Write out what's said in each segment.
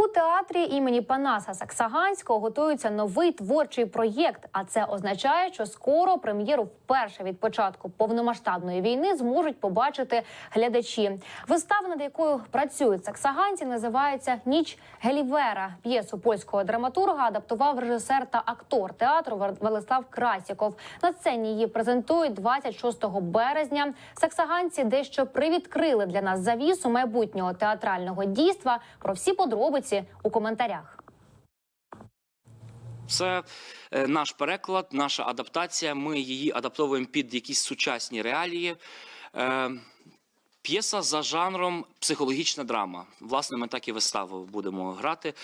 У театрі імені Панаса Саксаганського готується новий творчий проєкт. А це означає, що скоро прем'єру вперше від початку повномасштабної війни зможуть побачити глядачі. Вистава, над якою працюють саксаганці, називається Ніч Гелівера. П'єсу польського драматурга адаптував режисер та актор театру Велислав Красіков. На сцені її презентують 26 березня. Саксаганці дещо привідкрили для нас завісу майбутнього театрального дійства. Про всі подробиці у коментарях. Це е, наш переклад, наша адаптація. Ми її адаптовуємо під якісь сучасні реалії. Е, П'єса за жанром психологічна драма. Власне, ми так і виставу будемо грати.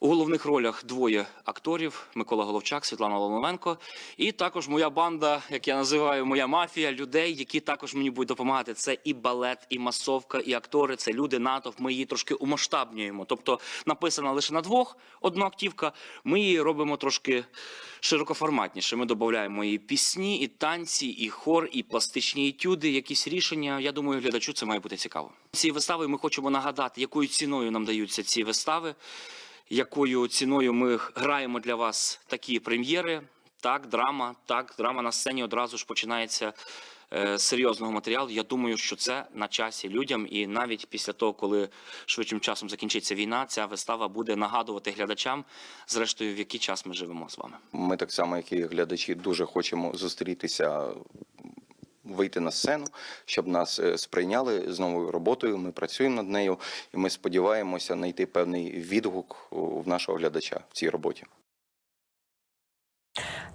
У головних ролях двоє акторів: Микола Головчак, Світлана Ломовенко. І також моя банда, як я називаю, моя мафія людей, які також мені будуть допомагати. Це і балет, і масовка, і актори. Це люди натовп. Ми її трошки умасштабнюємо. Тобто написана лише на двох одноактівка. Ми її робимо трошки широкоформатніше. Ми додаємо і пісні, і танці, і хор, і пластичні етюди, якісь рішення. Я думаю, глядачу це має бути цікаво. Ці вистави ми хочемо нагадати, якою ціною нам даються ці вистави, якою ціною ми граємо для вас такі прем'єри. Так, драма, так, драма на сцені одразу ж починається е, з серйозного матеріалу. Я думаю, що це на часі людям, і навіть після того, коли швидшим часом закінчиться війна, ця вистава буде нагадувати глядачам, зрештою, в який час ми живемо з вами. Ми так само, як і глядачі, дуже хочемо зустрітися, вийти на сцену, щоб нас е, сприйняли з новою роботою. Ми працюємо над нею, і ми сподіваємося знайти певний відгук в нашого глядача в цій роботі.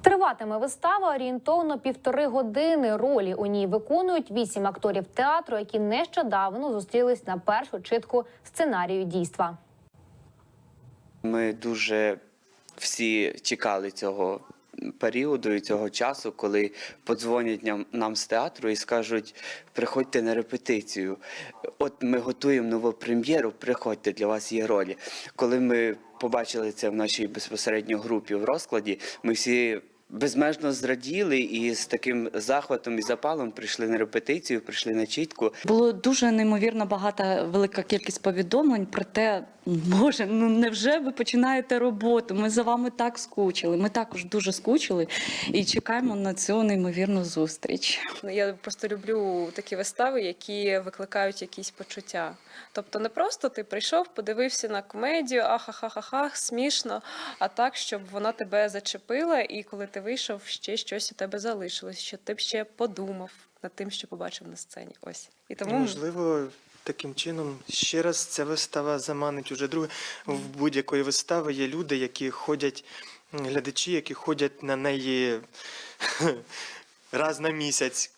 Триватиме вистава орієнтовно півтори години. Ролі у ній виконують вісім акторів театру, які нещодавно зустрілись на першу читку сценарію дійства. Ми дуже всі чекали цього періоду і цього часу, коли подзвонять нам, нам з театру і скажуть: приходьте на репетицію. От ми готуємо нову прем'єру, приходьте, для вас є ролі. Коли ми побачили це в нашій безпосередньо групі в розкладі, ми всі. Безмежно зраділи і з таким захватом і запалом прийшли на репетицію, прийшли на чітку. Було дуже неймовірно багата велика кількість повідомлень про те, Боже, ну невже ви починаєте роботу? Ми за вами так скучили. Ми також дуже скучили і чекаємо на цю неймовірну зустріч. Ну, Я просто люблю такі вистави, які викликають якісь почуття. Тобто не просто ти прийшов, подивився на комедію, ахахахаха, смішно, а так, щоб вона тебе зачепила, і коли ти вийшов, ще щось у тебе залишилось, що ти б ще подумав над тим, що побачив на сцені. Ось. І тому Можливо, таким чином ще раз ця вистава заманить уже друге. В будь-якої вистави є люди, які ходять, глядачі, які ходять на неї раз на місяць,